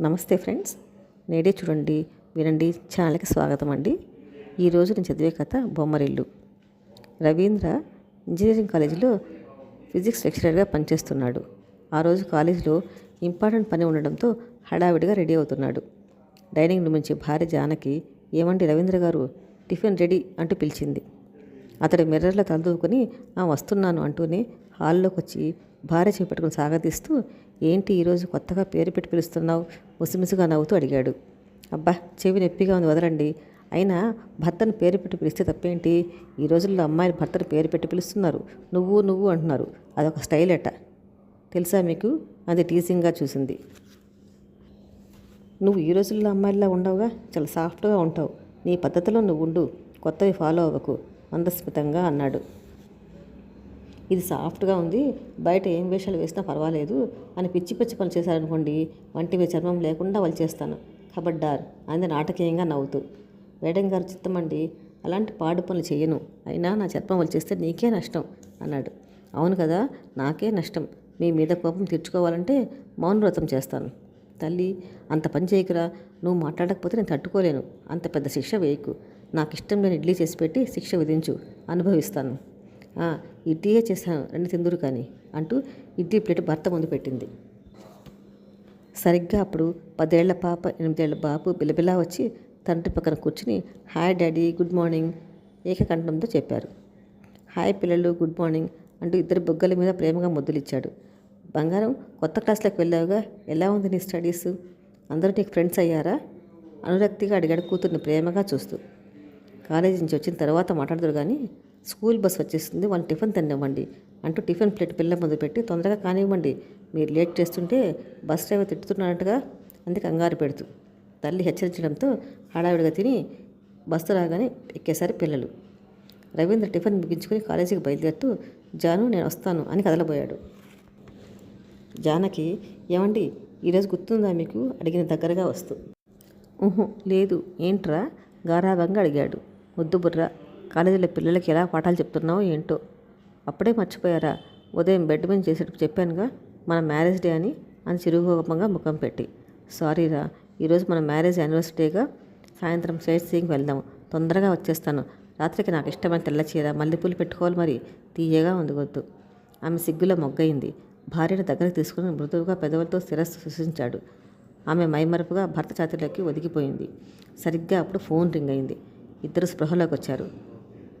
నమస్తే ఫ్రెండ్స్. నేడే చూడండి వినండి. ఛానల్కి స్వాగతం అండి. ఈరోజు నేను చదివే కథ బొమ్మరిల్లు. రవీంద్ర ఇంజనీరింగ్ కాలేజీలో ఫిజిక్స్ లెక్చరర్గా పనిచేస్తున్నాడు. ఆ రోజు కాలేజీలో ఇంపార్టెంట్ పని ఉండడంతో హడావిడిగా రెడీ అవుతున్నాడు. డైనింగ్ రూమ్ నుంచి భార్య జానకి ఏమండి రవీంద్ర గారు? టిఫిన్ రెడీ అంటూ పిలిచింది. అతడు మిర్రర్లో తలదూకుని ఆ వస్తున్నాను అంటూనే హాల్లోకి వచ్చి భార్య చేపట్టుకుని సాగతీస్తూ ఏంటి ఈరోజు కొత్తగా పేరు పెట్టి పిలుస్తున్నావు? ముసిముసిగా నవ్వుతూ అడిగాడు. అబ్బా చెవి నొప్పిగా ఉంది వదలండి. అయినా భర్తను పేరు పెట్టి పిలిస్తే తప్పేంటి? ఈ రోజుల్లో అమ్మాయిలు భర్తను పేరు పెట్టి పిలుస్తున్నారు. నువ్వు నువ్వు అంటున్నారు. అదొక స్టైల్ అట తెలుసా మీకు? అది టీసింగ్గా చూసింది. నువ్వు ఈ రోజుల్లో అమ్మాయిలా ఉండవుగా? చాలా సాఫ్ట్గా ఉంటావు. నీ పద్ధతిలో నువ్వు ఉండు. కొత్తవి ఫాలో అవ్వకు. మందస్మితంగా అన్నాడు. ఇది సాఫ్ట్గా ఉంది బయట ఏం వేషాలు వేసినా పర్వాలేదు అని పిచ్చి పిచ్చి పనులు చేశారనుకోండి వంటివి చర్మం లేకుండా వాళ్ళు చేస్తాను. కబడ్డార్ అంది నాటకీయంగా నవ్వుతూ. వేడం గారు చిత్తమండి అలాంటి పాడు పనులు చేయను. అయినా నా చర్మం వాళ్ళు చేస్తే నీకే నష్టం అన్నాడు. అవును కదా నాకే నష్టం. మీ మీద కోపం తీర్చుకోవాలంటే మౌనవ్రతం చేస్తాను. తల్లి అంత పని చేయకురా. నువ్వు మాట్లాడకపోతే నేను తట్టుకోలేను. అంత పెద్ద శిక్ష వేయకు. నాకు ఇష్టం లేని ఇడ్లీ చేసి పెట్టి శిక్ష విధించు. అనుభవిస్తాను. ఇడ్లీయే చేశాను రెండు తిందురు కానీ అంటూ ఇడ్లీ ప్లేట్ భర్త ముందు పెట్టింది. సరిగ్గా అప్పుడు పదేళ్ళ పాప ఎనిమిదేళ్ళ బాబు బిలబిలా వచ్చి తండ్రి పక్కన కూర్చుని హాయ్ డాడీ గుడ్ మార్నింగ్ ఏకకంఠంతో చెప్పారు. హాయ్ పిల్లలు గుడ్ మార్నింగ్ అంటూ ఇద్దరు బొగ్గల మీద ప్రేమగా ముద్దులిచ్చాడు. బంగారం కొత్త క్లాస్లోకి వెళ్ళావుగా? ఎలా ఉంది నీ స్టడీస్? అందరూ నీకు ఫ్రెండ్స్ అయ్యారా? అనురక్తిగా అడిగాడు కూతుర్ని ప్రేమగా చూస్తూ. కాలేజీ నుంచి వచ్చిన తర్వాత మాట్లాడదురు కానీ స్కూల్ బస్ వచ్చేస్తుంది. వాళ్ళు టిఫిన్ తినివ్వండి అంటూ టిఫిన్ ప్లేట్ పిల్ల ముందు పెట్టి తొందరగా కానివ్వండి. మీరు లేట్ చేస్తుంటే బస్ డ్రైవర్ తిట్టుతున్నట్టుగా అందుకే కంగారు పెడుతూ. తల్లి హెచ్చరించడంతో హడావిడిగా తిని బస్సు రాగానే ఎక్కేశారు పిల్లలు. రవీంద్ర టిఫిన్ ముగించుకొని కాలేజీకి బయలుదేరుతూ జాను నేను వస్తాను అని కదలబోయాడు. జానకి ఏమండి ఈరోజు గుర్తుందా మీకు? అడిగిన దగ్గరగా వస్తూ. ఊహు లేదు ఏంట్రా? గారాభంగా అడిగాడు. ముద్దు బుర్ర కాలేజీలో పిల్లలకి ఎలా పాఠాలు చెప్తున్నావో ఏంటో. అప్పుడే మర్చిపోయారా. ఉదయం బెడ్ మీద చేసేటప్పుడు చెప్పానుగా మన మ్యారేజ్ డే అని అని చిరుకోపంగా ముఖం పెట్టి. సారీరా ఈరోజు మన మ్యారేజ్ యానివర్సరీగా డేగా. సాయంత్రం సైట్ సీయింగ్ వెళ్దాం తొందరగా వచ్చేస్తాను. రాత్రికి నాకు ఇష్టమైన తెల్ల చీర మల్లెపూలు పెట్టుకోవాలి మరి తీయగా ఉంది ఆమె సిగ్గులో మొగ్గయింది భార్యను దగ్గరకు తీసుకుని మృదువుగా పెదవులతో శిరస్సు సృష్టించాడు ఆమె మైమరపుగా భర్త ఛాతీలోకి ఒదిగిపోయింది. సరిగ్గా అప్పుడు ఫోన్ రింగ్ అయింది. ఇద్దరు స్పృహలోకి వచ్చారు.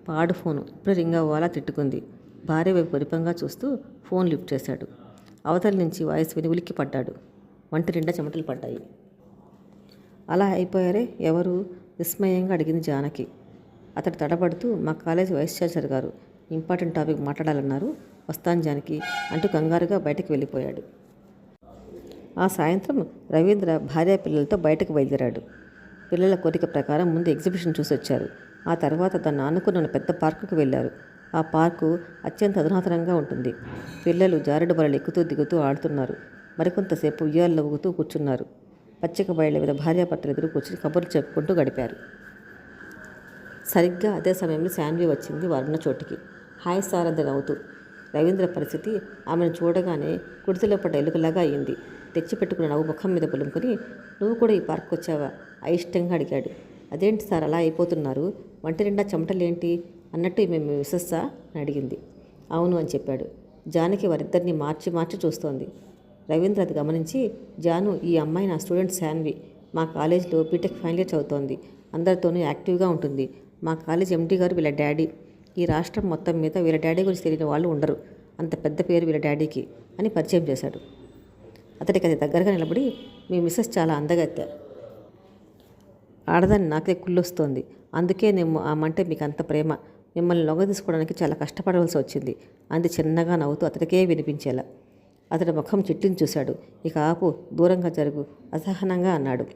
పాడు ఫోను. ఇప్పుడు రింగ్ అవ్వాలా తిట్టుకుంది. భార్య వైపు పరిపంగా చూస్తూ ఫోన్ లిఫ్ట్ చేశాడు. అవతల నుంచి వాయిస్ విని ఉలిక్కి పడ్డాడు. వంటి నిండా చెమటలు పడ్డాయి. అలా అయిపోయారే ఎవరు? విస్మయంగా అడిగింది జానకి. అతడు తడబడుతూ మా కాలేజీ వైస్ ఛాన్సలర్ గారు ఇంపార్టెంట్ టాపిక్ మాట్లాడాలన్నారు. వస్తాను జానకి అంటూ కంగారుగా బయటకు వెళ్ళిపోయాడు. ఆ సాయంత్రం రవీంద్ర భార్య పిల్లలతో బయటకు బయలుదేరాడు. పిల్లల కోరిక ప్రకారం ముందు ఎగ్జిబిషన్ చూసి వచ్చారు ఆ తర్వాత తన నాన్నకు నన్ను పెద్ద పార్కుకు వెళ్ళారు. ఆ పార్కు అత్యంత అధునాతనంగా ఉంటుంది. పిల్లలు జారుడు బలలు ఎక్కుతూ దిగుతూ ఆడుతున్నారు. మరికొంతసేపు ఉయ్యాల్లో ఊగుతూ కూర్చున్నారు. పచ్చిక బయళ్ళ మీద భార్యాభర్తలు ఎదురు కూర్చుని కబుర్లు చెప్పుకుంటూ గడిపారు. సరిగ్గా అదే సమయంలో శాన్వి వచ్చింది వారున్న చోటికి. హాయ్ సార్ అంది నవ్వుతూ. రవీంద్ర పరిస్థితి ఆమెను చూడగానే కుడితిలో పడ్డ ఎలుకలాగా అయింది. తెచ్చిపెట్టుకున్న నవ్వు ముఖం మీద పులుముకొని నువ్వు కూడా ఈ పార్క్ వచ్చావా అయిష్టంగా అడిగాడు. అదేంటి సార్ అలా అయిపోతున్నారు? వంటి నిండా చెమటలేంటి? అన్నట్టు ఈమె మిస్సెస్సా? అని అడిగింది. అవును అని చెప్పాడు. జానకి వారిద్దరిని మార్చి మార్చి చూస్తోంది. రవీంద్ర అది గమనించి జాను ఈ అమ్మాయి నా స్టూడెంట్ శాన్వి. మా కాలేజీలో బీటెక్ ఫైనల్ ఇయర్ చదువుతోంది. అందరితోనూ యాక్టివ్గా ఉంటుంది. మా కాలేజ్ ఎండీ గారు వీళ్ళ డాడీ. ఈ రాష్ట్రం మొత్తం మీద వీళ్ళ డాడీ గురించి తెలియని వాళ్ళు ఉండరు. అంత పెద్ద పేరు వీళ్ళ డాడీకి అని పరిచయం చేశాడు. అతడికి అది దగ్గరగా నిలబడి మీ మిస్సెస్ చాలా అందగత్తె. ఆడదాన్ని నాకే కుళ్ళొస్తోంది. అందుకే నేను ఆమంటే మీకు అంత ప్రేమ. మిమ్మల్ని లొంగ తీసుకోవడానికి చాలా కష్టపడవలసి వచ్చింది. అంది చిన్నగా నవ్వుతూ అతడికే వినిపించేలా. అతడి ముఖం చిట్టిని చూశాడు. ఇక ఆపు దూరంగా జరుగు అసహనంగా అన్నాడు.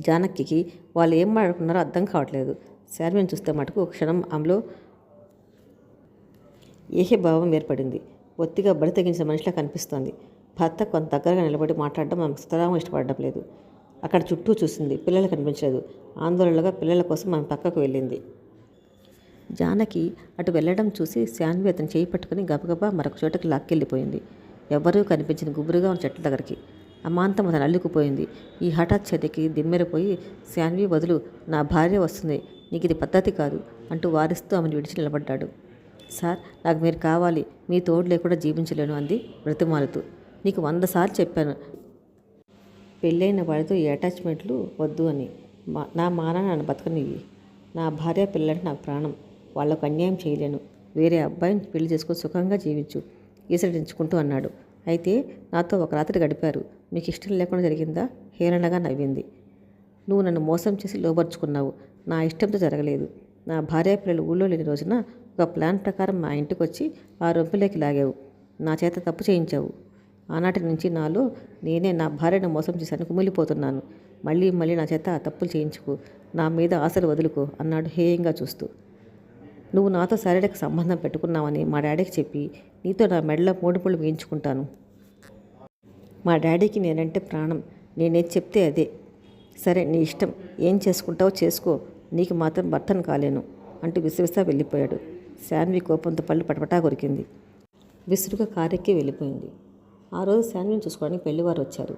జానక్కి వాళ్ళు ఏం మాట్లాడుకున్నారో అర్థం కావట్లేదు. శార్మిని చూస్తే మటుకు క్షణం ఆమెలో ఏహే భావం ఏర్పడింది. ఒత్తిగా బడి తెగించిన మనిషిలా కనిపిస్తోంది. భర్త కొంత దగ్గరగా నిలబడి మాట్లాడడం ఆమె సుతరామం ఇష్టపడడం లేదు. అక్కడ చుట్టూ చూసింది. పిల్లలు కనిపించలేదు. ఆందోళనగా పిల్లల కోసం ఆమె పక్కకు వెళ్ళింది. జానకి అటు వెళ్ళడం చూసి శాన్వి అతను చేయి పట్టుకుని గబగబా మరొక చోటకి లాక్కెళ్ళిపోయింది. ఎవ్వరూ కనిపించిన గుబురుగా ఉన్న చెట్ల దగ్గరికి. అమాంతం అతను అల్లుకుపోయింది. ఈ హఠాత్ చర్యకి దిమ్మెరపోయి శాన్వి వదులు. నా భార్య వస్తుంది. నీకు ఇది పద్ధతి కాదు అంటూ వారిస్తూ ఆమెను విడిచి నిలబడ్డాడు. సార్ నాకు మీరు కావాలి. మీ తోడు లేకుండా జీవించలేను అంది బ్రతిమాలుతూ. నీకు వంద సార్లు చెప్పాను. పెళ్ళైన వాడితో ఈ అటాచ్మెంట్లు వద్దు అని. మా నా మాన నన్ను బతకనివి నా భార్య పిల్లంటే నాకు ప్రాణం. వాళ్ళకు అన్యాయం చేయలేను. వేరే అబ్బాయిని పెళ్ళి చేసుకొని సుఖంగా జీవించు. ఈసడించుకుంటూ అన్నాడు. అయితే నాతో ఒక రాత్రి గడిపారు. మీకు ఇష్టం లేకుండా జరిగిందా? హేళనగా నవ్వింది. నువ్వు నన్ను మోసం చేసి లోపరుచుకున్నావు నా ఇష్టంతో జరగలేదు. నా భార్య పిల్లలు ఊళ్ళో లేని రోజున ఒక ప్లాన్ ప్రకారం మా ఇంటికి వచ్చి ఆ రొంపులోకి లాగావు. నా చేత తప్పు చేయించావు. ఆనాటి నుంచి నాలో నేనే నా భార్యను మోసం చేశాను కుమిలిపోతున్నాను. మళ్ళీ మళ్ళీ నా చేత తప్పులు చేయించుకో నా మీద ఆశలు వదులుకో అన్నాడు హేయంగా చూస్తూ. నువ్వు నాతో శారీరక సంబంధం పెట్టుకున్నావని మా డాడీకి చెప్పి నీతో నా మెడలో మూడుపుళ్ళు వేయించుకుంటాను. మా డాడీకి నేనంటే ప్రాణం. నేనేది చెప్తే అదే. సరే నీ ఇష్టం. ఏం చేసుకుంటావో చేసుకో. నీకు మాత్రం భర్తను కాలేను అంటూ విసవిసా వెళ్ళిపోయాడు. శాన్వి కోపంతో పళ్ళు పటపటా కొరికింది. విసురుగా కారెక్కి వెళ్ళిపోయింది. ఆ రోజు శాన్విని చూసుకోవడానికి పెళ్ళివారు వచ్చారు.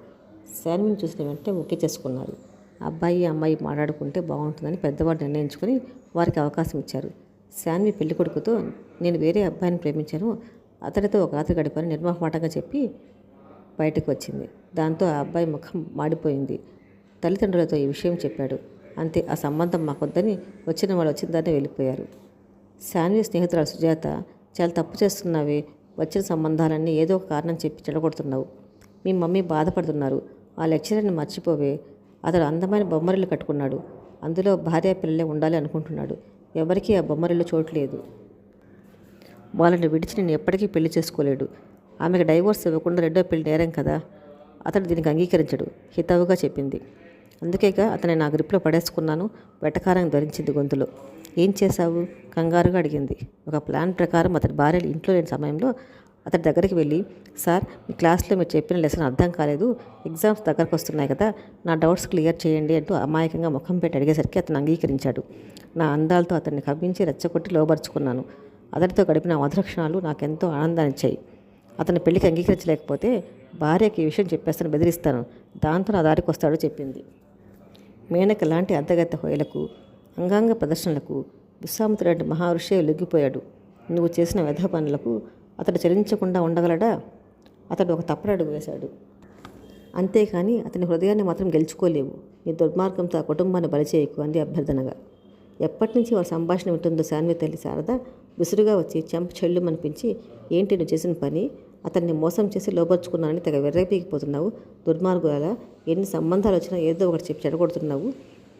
శాన్విని చూసిన వెంటనే ఓకే చేసుకున్నారు అబ్బాయి అమ్మాయి మాట్లాడుకుంటే బాగుంటుందని పెద్దవాడు నిర్ణయించుకొని వారికి అవకాశం ఇచ్చారు. శాన్వి పెళ్ళి కొడుకుతో నేను వేరే అబ్బాయిని ప్రేమించాను. అతడితో ఒక రాత్రి గడిపని నిర్మాహమాటంగా చెప్పి బయటకు వచ్చింది. దాంతో ఆ అబ్బాయి ముఖం మాడిపోయింది. తల్లిదండ్రులతో ఈ విషయం చెప్పాడు. అంతే ఆ సంబంధం మాకొద్దని వచ్చిన వాళ్ళు వచ్చిందని వెళ్ళిపోయారు. శాన్వి స్నేహితురాలు సుజాత చాలా తప్పు చేస్తున్నావే. వచ్చిన సంబంధాలన్నీ ఏదో ఒక కారణం చెప్పి చెడగొడుతున్నావు. మీ మమ్మీ బాధపడుతున్నారు. ఆ లెక్చరర్ని మర్చిపోవే. అతడు అందమైన బొమ్మరిల్లు కట్టుకున్నాడు. అందులో భార్య పిల్లలే ఉండాలి అనుకుంటున్నాడు. ఎవరికీ ఆ బొమ్మరిల్లు చోట్లేదు వాళ్ళని విడిచి నేను ఎప్పటికీ పెళ్ళి చేసుకోలేడు. ఆమెకు డైవోర్స్ ఇవ్వకుండా రెండో పెళ్ళి నేరం కదా. అతడు దీనికి అంగీకరించడు. హితవుగా చెప్పింది. అందుకేగా అతని నా గ్రిప్లో పడేసుకున్నాను. వెటకారం ధరించింది గొంతులో. ఏం చేశావు? కంగారుగా అడిగింది. ఒక ప్లాన్ ప్రకారం అతని భార్యలు ఇంట్లో లేని సమయంలో అతడి దగ్గరికి వెళ్ళి సార్ మీ క్లాస్లో మీరు చెప్పిన లెసన్ అర్థం కాలేదు. ఎగ్జామ్స్ దగ్గరకు వస్తున్నాయి కదా నా డౌట్స్ క్లియర్ చేయండి అంటూ అమాయకంగా ముఖం పెట్టి అడిగేసరికి అతను అంగీకరించాడు. నా అందాలతో అతన్ని కవ్వించి రెచ్చగొట్టి లోబరుచుకున్నాను. అతడితో గడిపిన మధురక్షణాలు నాకెంతో ఆనందాన్ని ఇచ్చాయి అతని పెళ్ళికి అంగీకరించలేకపోతే భార్యకి ఈ విషయం చెప్పేస్తాను బెదిరిస్తాను. దాంతో నా దారికి వస్తాడో చెప్పింది. మేనక లాంటి అర్ధగత హోయలకు అంగాంగ ప్రదర్శనలకు విశ్వామిత్రుడు మహర్షి లొంగిపోయాడు. నువ్వు చేసిన వ్యధ పనులకు అతడు చలించకుండా ఉండగలడా? అతడు ఒక తప్పడడుగు వేశాడు. అంతేకాని అతని హృదయాన్ని మాత్రం గెలుచుకోలేవు. నీ దుర్మార్గంతో ఆ కుటుంబాన్ని బలిచేయకు అంది అభ్యర్థనగా. ఎప్పటి నుంచి వాళ్ళ సంభాషణ వింటుందో శాన్వి తల్లి శారద విసురుగా వచ్చి చెంప చెళ్ళు ఏంటి నువ్వు చేసిన పని? అతన్ని మోసం చేసి లోపరుచుకున్నానని తెగ విర్రపీకిపోతున్నావు. దుర్మార్గుల ఎన్ని సంబంధాలు వచ్చినా ఏదో ఒకటి చెప్పి చెడగొడుతున్నావు.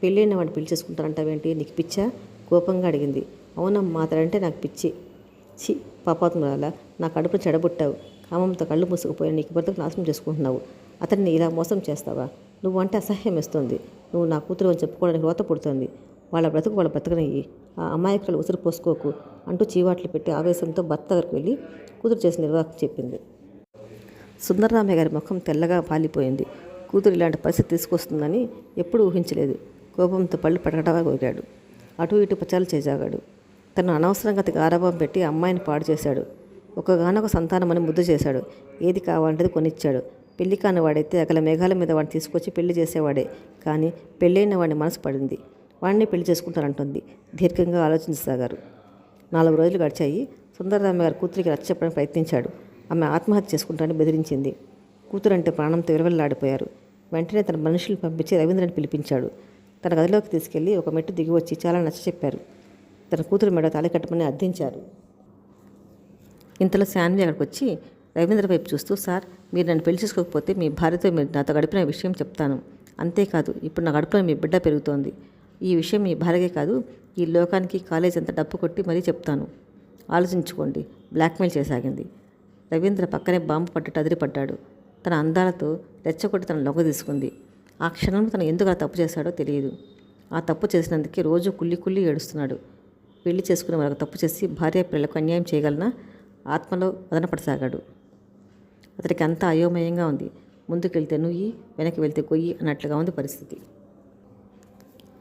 పెళ్ళైన వాడిని పెళ్ళి చేసుకుంటానంటావేంటి? నీకు పిచ్చా? కోపంగా అడిగింది. అవునమ్మా అతడంటే నాకు పిచ్చి. చి పాపాత్మరాల నా కడుపు చెడబుట్టావు. కామంతో కళ్ళు మూసుకుపోయి నీకు బ్రతుకు నాశనం చేసుకుంటున్నావు. అతన్ని ఇలా మోసం చేస్తావా? నువ్వు అంటే అసహ్యం ఇస్తుంది నువ్వు నా కూతురు అని చెప్పుకోవడానికి రోత పుడుతుంది. వాళ్ళ బ్రతుకు వాళ్ళ బ్రతకనయ్యి. ఆ అమాయకులు ఉసురు పోసుకోకు అంటూ చీవాట్లు పెట్టి ఆవేశంతో భర్త దగ్గరకు వెళ్ళి కూతురు చేసిన నిర్వాహకం చెప్పింది. సుందరరామయ్య గారి ముఖం తెల్లగా పాలిపోయింది. కూతురు ఇలాంటి పరిస్థితి తీసుకొస్తుందని ఎప్పుడూ ఊహించలేదు. కోపంతో పళ్ళు పటకటగా కోరాడు అటు ఇటు పచాలు చేజాగాడు. తను అనవసరంగా అతనికి ఆరాపం పెట్టి అమ్మాయిని పాడు చేశాడు. ఒకగానొక సంతానమని ముద్దు చేశాడు. ఏది కావాలంటే కొనిచ్చాడు. పెళ్ళి కాని వాడైతే అగల మేఘాల మీద వాడిని తీసుకొచ్చి పెళ్ళి చేసేవాడే. కానీ పెళ్ళైన వాడిని మనసు పడింది. వాడిని పెళ్ళి చేసుకుంటానంటుంది. దీర్ఘంగా ఆలోచించసాగారు. నాలుగు రోజులు గడిచాయి. సుందరరామ గారు కూతురికి రచ్చ చెప్పడానికి ప్రయత్నించాడు. ఆమె ఆత్మహత్య చేసుకుంటానని బెదిరించింది. కూతురంటే ప్రాణంతో విరవల్లాడిపోయారు వెంటనే తన మనుషులు పంపించి రవీంద్రని పిలిపించాడు. తన గదిలోకి తీసుకెళ్ళి ఒక మెట్టు దిగి వచ్చి చాలా నచ్చ చెప్పారు. తన కూతురు మెడ తాళి కట్టమని అర్థించారు. ఇంతలో శాన్వి అక్కడికి వచ్చి రవీంద్ర వైపు చూస్తూ సార్ మీరు నన్ను పెళ్ళి చేసుకోకపోతే మీ భార్యతో మీరు నాతో గడిపిన విషయం చెప్తాను. అంతేకాదు ఇప్పుడు నా గడుపులో మీ బిడ్డ పెరుగుతోంది. ఈ విషయం మీ భార్యకే కాదు ఈ లోకానికి కాలేజ్ అంతా డప్పు కొట్టి మరీ చెప్తాను. ఆలోచించుకోండి బ్లాక్మెయిల్ చేసాగింది. రవీంద్ర పక్కనే బాంబు పట్టుట అదిరిపడ్డాడు. తన అందాలతో రెచ్చగొట్టి తన లొంగ తీసుకుంది. ఆ క్షణంలో తను ఎందుకు ఆ తప్పు చేశాడో తెలియదు. ఆ తప్పు చేసినందుకే రోజు కుళ్ళి కుళ్ళి ఏడుస్తున్నాడు. పెళ్ళి చేసుకుని మరొక తప్పు చేసి భార్య పిల్లలకు అన్యాయం చేయగలన? ఆత్మలో వదనపడసాగాడు. అతడికి అంతా అయోమయంగా ఉంది. ముందుకెళ్తే నుయ్యి వెనక్కి వెళ్తే కొయ్యి అన్నట్లుగా ఉంది పరిస్థితి.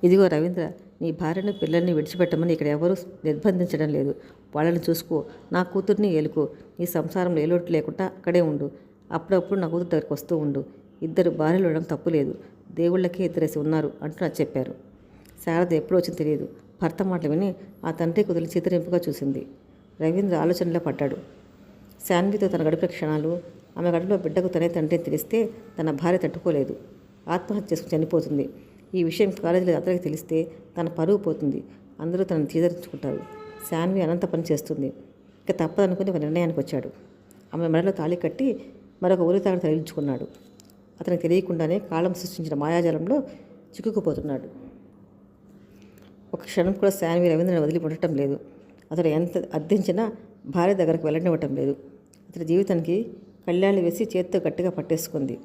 ఇదిగో రవీంద్ర నీ భార్యను పిల్లల్ని విడిచిపెట్టమని ఇక్కడ ఎవరూ నిర్బంధించడం లేదు. వాళ్ళని చూసుకో. నా కూతుర్ని ఏలుకో. నీ సంసారంలో ఏలోటు లేకుండా అక్కడే ఉండు. అప్పుడప్పుడు నా కూతురు దగ్గరికి వస్తూ ఉండు. ఇద్దరు భార్యలు ఉండడం తప్పు లేదు. దేవుళ్ళకే ఇద్దరేసి ఉన్నారు అంటూ నాకు చెప్పారు. శారద ఎప్పుడు వచ్చింది తెలియదు. భర్త మాటలు విని ఆ తండ్రి కుదిరి చిత్రింపుగా చూసింది. రవీంద్ర ఆలోచనలో పడ్డాడు. శాన్వితో తన గడిపిన క్షణాలు ఆమె గడుపులో బిడ్డకు తనే తండ్రి తెలిస్తే తన భార్య తట్టుకోలేదు. ఆత్మహత్య చేసుకుని చనిపోతుంది. ఈ విషయం కాలేజీలో అతనికి తెలిస్తే తన పరువు పోతుంది. అందరూ తనను తీదరించుకుంటారు. శాన్వి అనంత పని చేస్తుంది. ఇక తప్పదనుకుని ఒక నిర్ణయానికి వచ్చాడు. ఆమె మెడలో తాళి కట్టి మరొక ఊరి తాగడం తగిలించుకున్నాడు. అతనికి తెలియకుండానే కాలం సృష్టించిన మాయాజాలంలో చిక్కుకుపోతున్నాడు. ఒక క్షణం కూడా శాన్వి రవీంద్రని వదిలి ఉండటం లేదు. అతడు ఎంత అర్థించినా భార్య దగ్గరకు వెళ్ళనివ్వటం లేదు. అతడి జీవితానికి కళ్యాణి వేసి చేత్తో గట్టిగా పట్టేసుకుంది.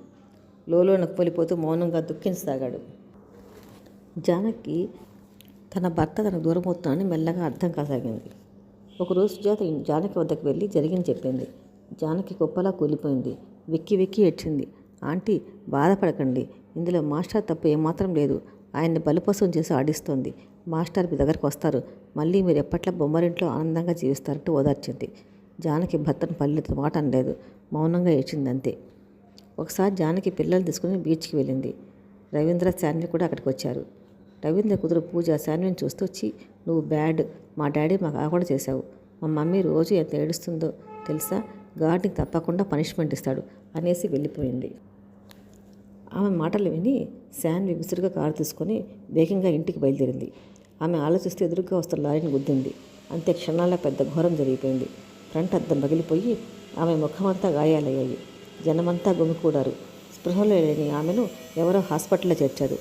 లోలో నొప్పిపోతూ మౌనంగా దుఃఖించసాగాడు జానకి తన భర్త తనకు దూరం అవుతున్నాడని మెల్లగా అర్థం కాసాగింది. ఒకరోజు సుజాత జానకి వద్దకు వెళ్ళి జరిగింది చెప్పింది. జానకి గొప్పలా కూలిపోయింది. వెక్కి వెక్కి ఏడ్చింది. ఆంటీ బాధపడకండి. ఇందులో మాస్టర్ తప్పు ఏమాత్రం లేదు. ఆయన్ని బలిపసం చేసి ఆడిస్తోంది. మాస్టర్ మీ దగ్గరకు వస్తారు. మళ్ళీ మీరు ఎప్పట్లా బొమ్మరింట్లో ఆనందంగా జీవిస్తారంటూ ఓదార్చింది. జానకి భర్తను పల్లెత్తు మాట అనలేదు. మౌనంగా ఏడ్చింది అంతే ఒకసారి జానకి పిల్లలు తీసుకుని బీచ్కి వెళ్ళింది. రవీంద్ర శాన్వి కూడా అక్కడికి వచ్చారు. రవీంద్ర కుదురు పూజ శాన్విని చూస్తూ వచ్చి నువ్వు బ్యాడ్. మా డాడీ మాకు ఆకుండా చేశావు. మా మమ్మీ రోజు ఎంత ఏడుస్తుందో తెలుసా? గార్డ్కి తప్పకుండా పనిష్మెంట్ ఇస్తాడు అనేసి వెళ్ళిపోయింది. ఆమె మాటలు విని శాన్వి విసురుగా కారు తీసుకొని వేగంగా ఇంటికి బయలుదేరింది. ఆమె ఆలోచిస్తే ఎదురుగా వస్తున్న లారీని గుద్దింది. అంతే క్షణాల్లో పెద్ద ఘోరం జరిగిపోయింది. ఫ్రంట్ అద్దం పగిలిపోయి ఆమె ముఖమంతా గాయాలయ్యాయి. జనమంతా గుమికూడారు. స్పృహలో లేని ఆమెను ఎవరో హాస్పిటల్లో చేర్చారు.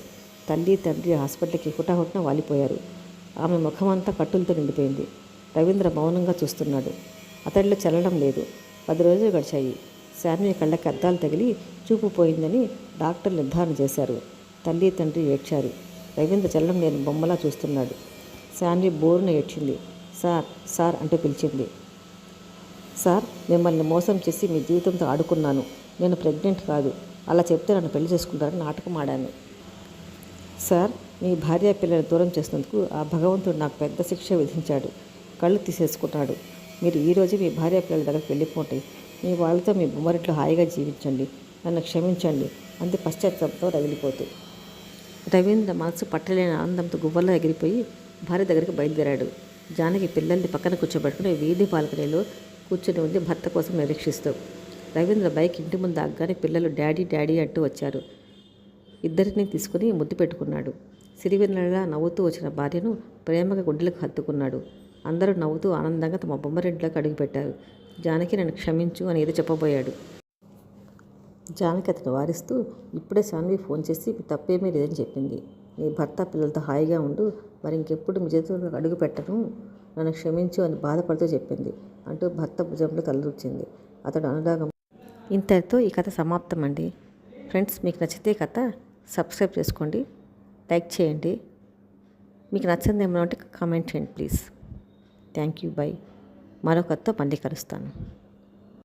తల్లి తండ్రి హాస్పిటల్కి హుటాహుటిన వాలిపోయారు. ఆమె ముఖమంతా కట్టులతో నిండిపోయింది. రవీంద్ర మౌనంగా చూస్తున్నాడు. అతడిలో చలనం లేదు. పది రోజులు గడిచాయి. శాన్వి కళ్ళకి అద్దాలు తగిలి చూపు పోయిందని డాక్టర్ నిర్ధారణ చేశారు. తల్లి తండ్రి ఏడ్చారు. రవీంద్ర చల్లం లేని బొమ్మలా చూస్తున్నాడు. శాన్వి బోరున ఏడ్చింది. సార్ సార్ అంటూ పిలిచింది. సార్ మిమ్మల్ని మోసం చేసి మీ జీవితంతో ఆడుకున్నాను. నేను ప్రెగ్నెంట్ కాదు. అలా చెప్తే నన్ను పెళ్ళి చేసుకుంటారని నాటకం ఆడాను. సార్ మీ భార్య పిల్లలు దూరం చేసినందుకు ఆ భగవంతుడు నాకు పెద్ద శిక్ష విధించాడు. కళ్ళు తీసేసుకున్నాడు మీరు ఈరోజు మీ భార్య పిల్లల దగ్గరికి వెళ్ళిపోండి. మీ వాళ్ళతో మీ బొమ్మరిట్లో హాయిగా జీవించండి నన్ను క్షమించండి అంతే పశ్చాత్తాపంతో రగిలిపోతూ. రవీంద్ర మనసు పట్టలేని ఆనందంతో గువ్వల్లో ఎగిరిపోయి భార్య దగ్గరికి బయలుదేరాడు. జానకి పిల్లల్ని పక్కన కూర్చోబెట్టుకుని వీధి బాల్కనీలో కూర్చుని ఉంది భర్త కోసం నిరీక్షిస్తూ. రవీంద్ర బైక్ ఇంటి ముందు ఆగ్గానే పిల్లలు డాడీ డాడీ అంటూ వచ్చారు. ఇద్దరిని తీసుకుని ముద్దు పెట్టుకున్నాడు. సిరివెన్నెలలా నవ్వుతూ వచ్చిన భార్యను ప్రేమగా గుడ్డలకు హత్తుకున్నాడు. అందరూ నవ్వుతూ ఆనందంగా తమ బొమ్మరింట్లోకి అడుగుపెట్టారు. జానకి నన్ను క్షమించు అని ఏదో చెప్పబోయాడు. జానకి అతను వారిస్తూ ఇప్పుడే సాన్వి ఫోన్ చేసి తప్పేమీ లేదని చెప్పింది. నీ భర్త పిల్లలతో హాయిగా ఉండు మరి ఇంకెప్పుడు మీ చేతుల్లో అడుగు పెట్టను నన్ను క్షమించు అని బాధపడుతూ చెప్పింది. అంటూ భర్త భుజంలో తలదూర్చింది. అతడు అనురాగం ఇంతటితో ఈ కథ సమాప్తం అండి ఫ్రెండ్స్ మీకు నచ్చితే కథ సబ్స్క్రైబ్ చేసుకోండి లైక్ చేయండి. మీకు నచ్చింది ఏమైనా ఉంటే కామెంట్ చేయండి ప్లీజ్. Thank you by. మరో కథతో మళ్ళీ కలుస్తాను